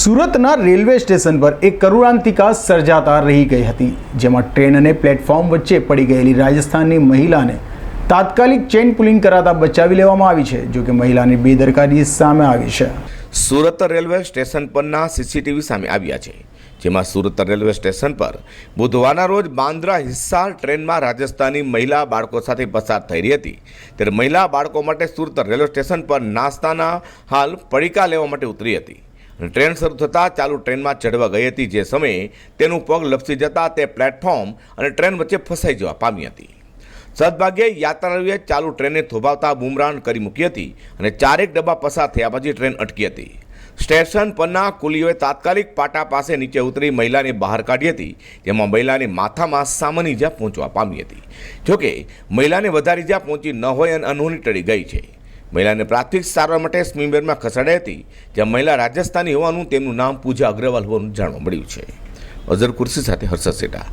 સુરતના railway station પર એક કરુણાંતિકા સર્જાતા રહી ગઈ હતી, જેમાં ટ્રેન અને પ્લેટફોર્મ વચ્ચે પડી ગયેલી રાજસ્થાનની મહિલાને તાત્કાલિક ચેન પુલિંગ કરાતા બચાવી લેવામાં આવી છે જોકે મહિલાની બેદરકારી સામે આવી છે. સુરત રેલવે સ્ટેશન પરના સીસીટીવી સામે આવ્યા છે, જેમાં સુરત રેલવે સ્ટેશન પર બુધવારના રોજ બાંદ્રા હિસ્સાર ટ્રેનમાં રાજસ્થાની મહિલા બાળકો સાથે પસાર થઈ રહી હતી. ત્યારે મહિલા બાળકો માટે સુરત રેલવે સ્ટેશન પર નાસ્તાના હાલ પડીકા લેવા માટે ઉતરી હતી. ટ્રેન શરૂ થતાં ચાલુ ટ્રેનમાં ચઢવા ગઈ હતી જે સમયે તેનું પગ લપસી જતાં તે પ્લેટફોર્મ અને ટ્રેન વચ્ચે ફસાઈ જવા પામી હતી. સદભાગ્યે યાત્રાળુએ ચાલુ ટ્રેનને થોભાવતા બુમરાણ કરી મૂકી હતી અને ચારેક ડબ્બા પસાર થયા પછી ટ્રેન અટકી હતી. સ્ટેશન પરના કુલીઓએ તાત્કાલિક પાટા પાસે નીચે ઉતરી મહિલાને બહાર કાઢી હતી, જેમાં મહિલાને માથામાં સામાન્ય ઇજા પહોંચવા પામી હતી. જોકે, મહિલાને વધારે ઇજા પહોંચી ન હોય અને અનહોની ટળી ગઈ છે. મહિલાને પ્રાથમિક સારવાર માટે સ્મીમેરમાં ખસેડાઈ હતી, જ્યાં મહિલા રાજસ્થાની હોવાનું તેમનું નામ પૂજા અગ્રવાલ હોવાનું જાણવા મળ્યું છે. અઝર કુર્સી સાથે હર્ષદ સેટા.